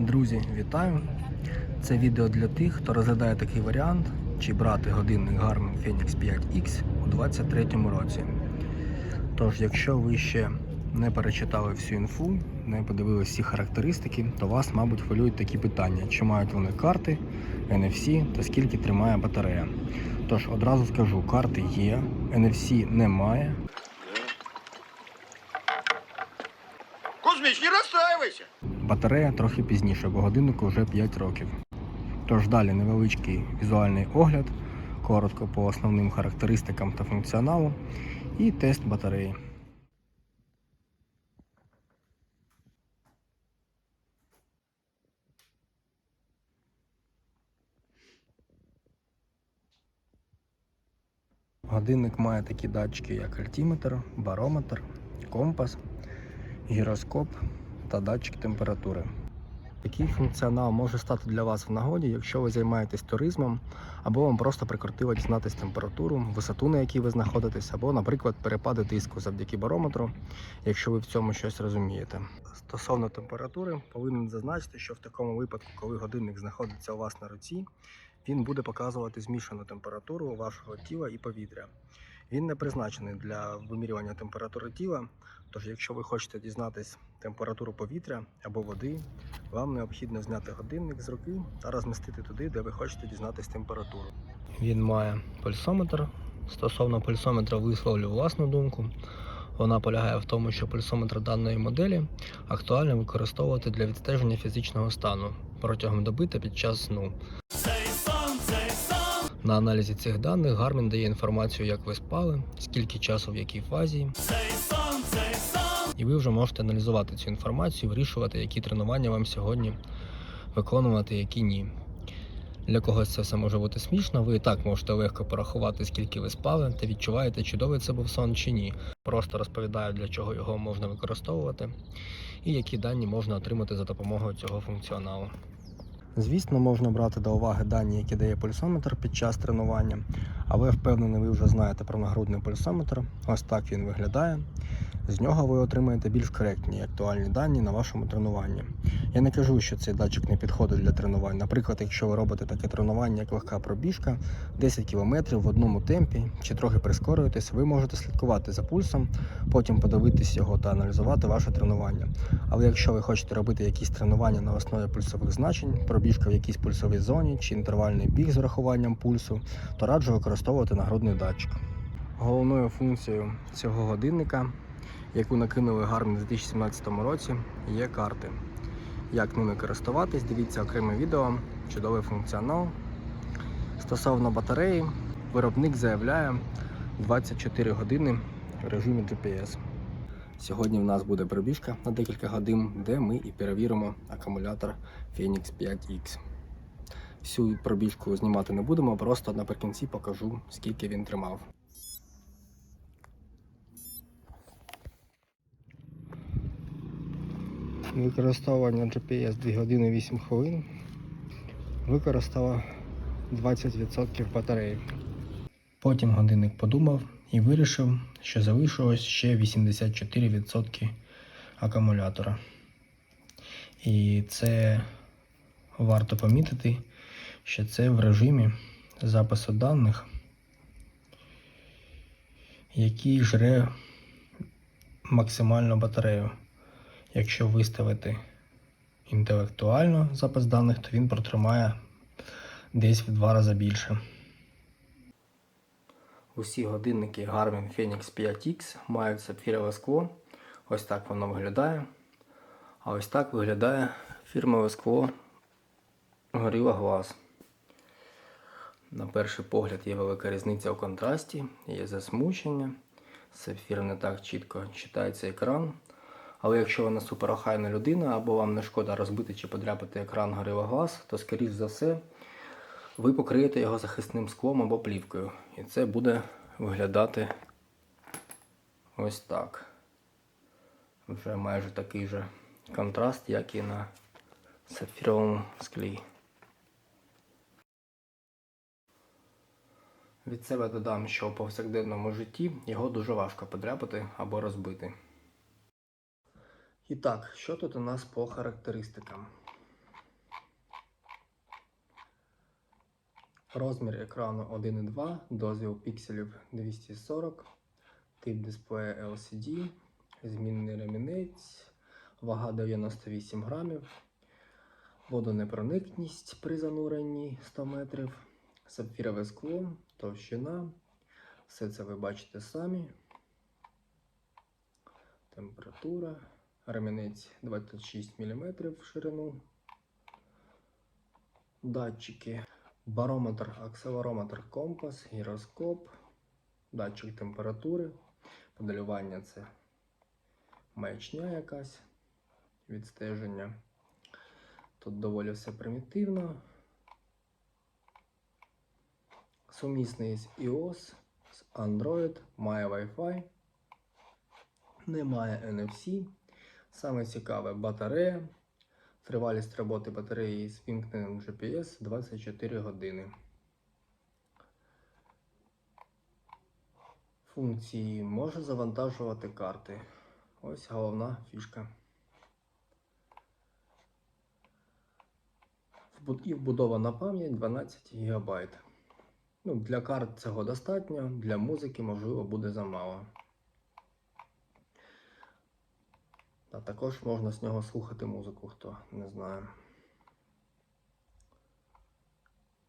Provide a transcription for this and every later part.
Друзі, вітаю! Це відео для тих, хто розглядає такий варіант, чи брати годинник Garmin Fenix 5X у 2023 році. Тож, якщо ви ще не перечитали всю інфу, не подивились всі характеристики, то вас, мабуть, хвилюють такі питання: чи мають вони карти, NFC та скільки тримає батарея. Тож одразу скажу, карти є, NFC немає, Кузьмич. Батарея трохи пізніше, бо годиннику вже 5 років. Тож далі невеличкий візуальний огляд, коротко по основним характеристикам та функціоналу і тест батареї. Годинник має такі датчики, як альтиметр, барометр, компас, гіроскоп та датчик температури. Такий функціонал може стати для вас в нагоді, якщо ви займаєтесь туризмом, або вам просто прикортило дізнатись температуру, висоту, на якій ви знаходитесь, або, наприклад, перепади тиску завдяки барометру, якщо ви в цьому щось розумієте. Стосовно температури, повинен зазначити, що в такому випадку, коли годинник знаходиться у вас на руці, він буде показувати змішану температуру вашого тіла і повітря. Він не призначений для вимірювання температури тіла, Тож, якщо ви хочете дізнатись температуру повітря або води, вам необхідно зняти годинник з руки та розмістити туди, де ви хочете дізнатись температуру. Він має пульсометр. Стосовно пульсометра висловлю власну думку. Вона полягає в тому, що пульсометр даної моделі актуально використовувати для відстеження фізичного стану протягом доби та під час сну. На аналізі цих даних Garmin дає інформацію, як ви спали, скільки часу в якій фазі, і ви вже можете аналізувати цю інформацію, вирішувати, які тренування вам сьогодні виконувати, які ні. Для когось це все може бути смішно. Ви і так можете легко порахувати, скільки ви спали, та відчуваєте, чудовий це був сон чи ні. Просто розповідаю, для чого його можна використовувати і які дані можна отримати за допомогою цього функціоналу. Звісно, можна брати до уваги дані, які дає пульсометр під час тренування, але впевнений, ви вже знаєте про нагрудний пульсометр. Ось так він виглядає. З нього ви отримаєте більш коректні і актуальні дані на вашому тренуванні. Я не кажу, що цей датчик не підходить для тренувань. Наприклад, якщо ви робите таке тренування, як легка пробіжка, 10 км в одному темпі чи трохи прискорюєтесь, ви можете слідкувати за пульсом, потім подивитись його та аналізувати ваше тренування. Але якщо ви хочете робити якісь тренування на основі пульсових значень, пробіжка в якійсь пульсовій зоні чи інтервальний біг з врахуванням пульсу, то раджу використовувати нагрудний датчик. Головною функцією цього годинника яку накинули Garmin у 2017 році, є карти. Як ними користуватись, дивіться окреме відео, чудовий функціонал. Стосовно батареї, виробник заявляє 24 години в режимі GPS. Сьогодні в нас буде пробіжка на декілька годин, де ми і перевіримо акумулятор Phoenix 5X. Всю пробіжку знімати не будемо, просто наприкінці покажу, скільки він тримав. Використовування GPS 2 години 8 хвилин. Використало 20% батареї. Потім годинник подумав і вирішив, що залишилось ще 84% акумулятора. І це варто помітити, що це в режимі запису даних, який жре максимально батарею. Якщо виставити інтелектуально запис даних, то він протримає десь в два рази більше. Усі годинники Garmin Fenix 5X мають сапфірове скло. Ось так воно виглядає. А ось так виглядає фірмове скло Gorilla Glass. На перший погляд є велика різниця у контрасті, є засмучення. Сапфір не так чітко читається екран. Але якщо ви не суперохайна людина, або вам не шкода розбити чи подряпати екран Gorilla Glass, то скоріш за все ви покриєте його захисним склом або плівкою. І це буде виглядати ось так. Вже майже такий же контраст, як і на сапфіровому склі. Від себе додам, що у повсякденному житті його дуже важко подряпати або розбити. І так, що тут у нас по характеристикам? Розмір екрану 1,2, дозвіл пікселів 240, тип дисплея LCD, змінний ремінець, вага 98 грамів, водонепроникність при зануренні 100 метрів, сапфірове скло, товщина. Все це ви бачите самі. Температура. Ремінець 26 мм в ширину. Датчики. Барометр, акселерометр, компас, гіроскоп, датчик температури. Моделювання це маячня якась, відстеження. Тут доволі все примітивно. Сумісний з iOS, з Android, має Wi-Fi, немає NFC. Саме цікаве батарея. Тривалість роботи батареї з вімкненим GPS 24 години. Функції може завантажувати карти. Ось головна фішка. І вбудована пам'ять 12 ГБ. Ну, для карт цього достатньо, для музики, можливо, буде замало. Також можна з нього слухати музику, хто не знає.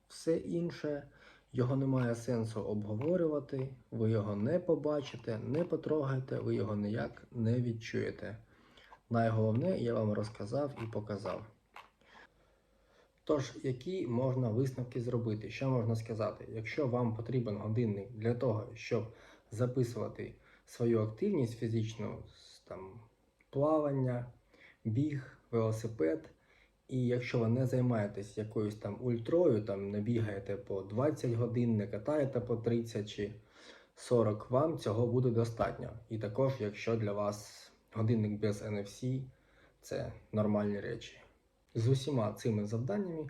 Все інше, його немає сенсу обговорювати, ви його не побачите, не потрогаєте, ви його ніяк не відчуєте. Найголовне я вам розказав і показав. Тож, які можна висновки зробити? Що можна сказати? Якщо вам потрібен годинник для того, щоб записувати свою активність фізичну, там, плавання, біг, велосипед, і якщо ви не займаєтесь якоюсь там ультрою, там не бігаєте по 20 годин, не катаєте по 30 чи 40, вам цього буде достатньо. І також, якщо для вас годинник без NFC, це нормальні речі. З усіма цими завданнями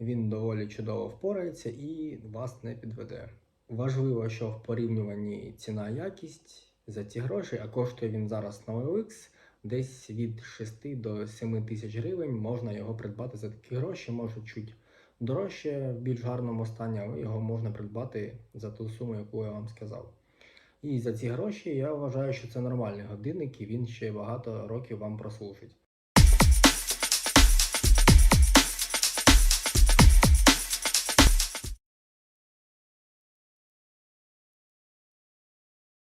він доволі чудово впорається і вас не підведе. Важливо, що в порівнюванні ціна-якість за ці гроші, а коштує він зараз на OLX десь від 6 до 7 тисяч гривень. Можна його придбати за такі гроші, може чуть дорожче в більш гарному стані, але його можна придбати за ту суму, яку я вам сказав. І за ці гроші я вважаю, що це нормальний годинник, і він ще багато років вам прослужить.